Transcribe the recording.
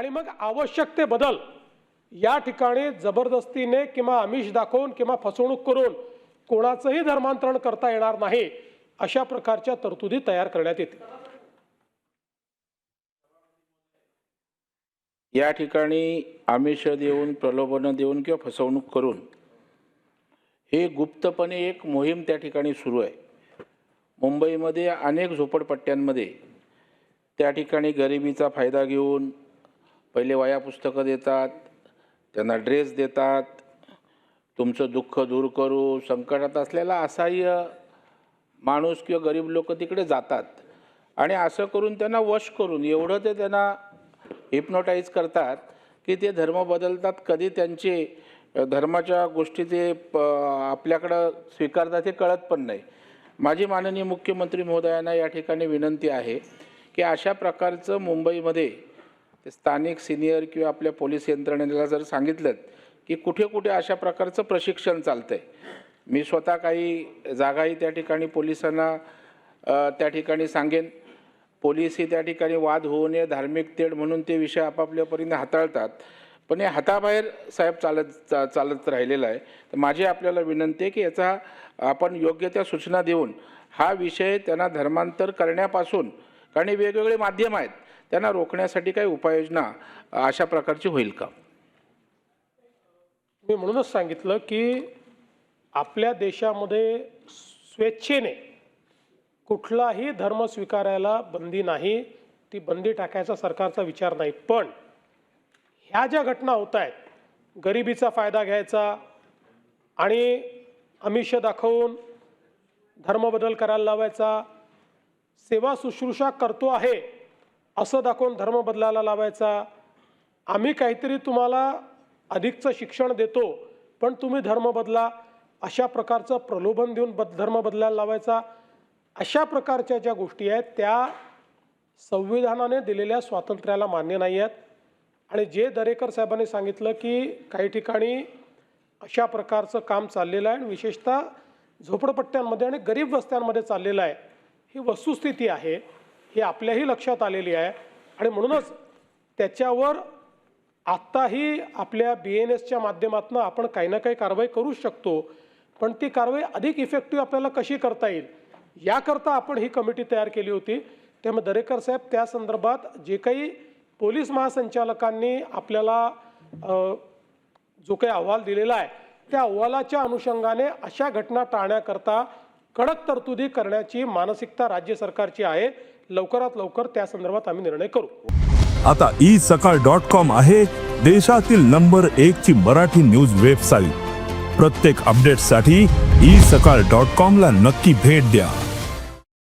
आणि मग आवश्यक ते बदल. या ठिकाणी जबरदस्तीने किंवा आमिष दाखवून किंवा फसवणूक करून कोणाचंही धर्मांतरण करता येणार नाही अशा प्रकारच्या तरतुदी तयार करण्यात येतील. या ठिकाणी आमिष देऊन प्रलोभनं देऊन किंवा फसवणूक करून हे गुप्तपणे एक मोहीम त्या ठिकाणी सुरू आहे. मुंबईमध्ये अनेक झोपडपट्ट्यांमध्ये त्या ठिकाणी गरिबीचा फायदा घेऊन पहिले वाया पुस्तकं देतात त्यांना ड्रेस देतात तुमचं दुःख दूर करू संकटात असलेला असहाय्य माणूस किंवा गरीब लोक तिकडे जातात. आणि असं करून त्यांना वश करून एवढं ते त्यांना हिप्नोटाईज करतात की ते धर्म बदलतात. कधी त्यांचे धर्माच्या गोष्टी ते प आपल्याकडं स्वीकारतात हे कळत पण नाही. माझी माननीय मुख्यमंत्री महोदयांना या ठिकाणी विनंती आहे की अशा प्रकारचं मुंबईमध्ये ते स्थानिक सिनियर किंवा आपल्या पोलीस यंत्रणेला जर सांगितलं की कुठे कुठे अशा प्रकारचं प्रशिक्षण चालतं आहे मी स्वतः काही जागाही त्या ठिकाणी पोलिसांना त्या ठिकाणी सांगेन. पोलीसही त्या ठिकाणी वाद होऊ नये धार्मिक तेढ म्हणून ते विषय आपापल्या परीने हाताळतात. पण हे हाताबाहेर साहेब चालत चा चालत राहिलेलं आहे. तर माझी आपल्याला विनंती आहे की याचा आपण योग्य त्या सूचना देऊन हा विषय त्यांना धर्मांतर करण्यापासून कारण हे वेगवेगळे माध्यम आहेत त्यांना रोखण्यासाठी काही उपाययोजना अशा प्रकारची होईल का? मी म्हणूनच सांगितलं की आपल्या देशामध्ये स्वेच्छेने कुठलाही धर्म स्वीकारायला बंदी नाही ती बंदी टाकायचा सरकारचा विचार नाही. पण ह्या ज्या घटना होत आहेत गरिबीचा फायदा घ्यायचा आणि आमिष दाखवून धर्मबदल करायला लावायचा सेवा शुश्रूषा करतो आहे असं दाखवून धर्म बदलायला लावायचा. आम्ही काहीतरी तुम्हाला अधिकचं शिक्षण देतो पण तुम्ही धर्म बदला. अशा प्रकारचं प्रलोभन देऊन बद धर्म बदलायला लावायचा. अशा प्रकारच्या ज्या गोष्टी आहेत त्या संविधानाने दिलेल्या स्वातंत्र्याला मान्य नाही आहेत. आणि जे दरेकर साहेबांनी सांगितलं की काही ठिकाणी अशा प्रकारचं काम चाललेलं आहे आणि विशेषतः झोपडपट्ट्यांमध्ये आणि गरीब वस्त्यांमध्ये चाललेलं आहे ही वस्तुस्थिती आहे. ही आपल्याही लक्षात आलेली आहे. आणि म्हणूनच त्याच्यावर आत्ताही आपल्या बी एन एसच्या माध्यमातून आपण काही ना काही कारवाई करू शकतो. पण ती कारवाई अधिक इफेक्टिव्ह आपल्याला कशी करता येईल याकरता आपण ही कमिटी तयार केली होती. त्यामुळे दरेकर साहेब त्या संदर्भात जे काही पोलीस महासंचालकांनी आपल्याला जो काही अहवाल दिलेला आहे त्या अहवालाच्या अनुषंगाने अशा घटना टाळण्याकरता कडक तरतुदी करण्याची मानसिकता राज्य सरकारची आहे. लवकरात लवकर त्या संदर्भात आम्ही निर्णय करू. आता ई सकाळ डॉट कॉम आहे देशातील नंबर एक ची मराठी न्यूज वेबसाईट. प्रत्येक अपडेटसाठी ई सकाळ डॉट कॉम ला नक्की भेट द्या.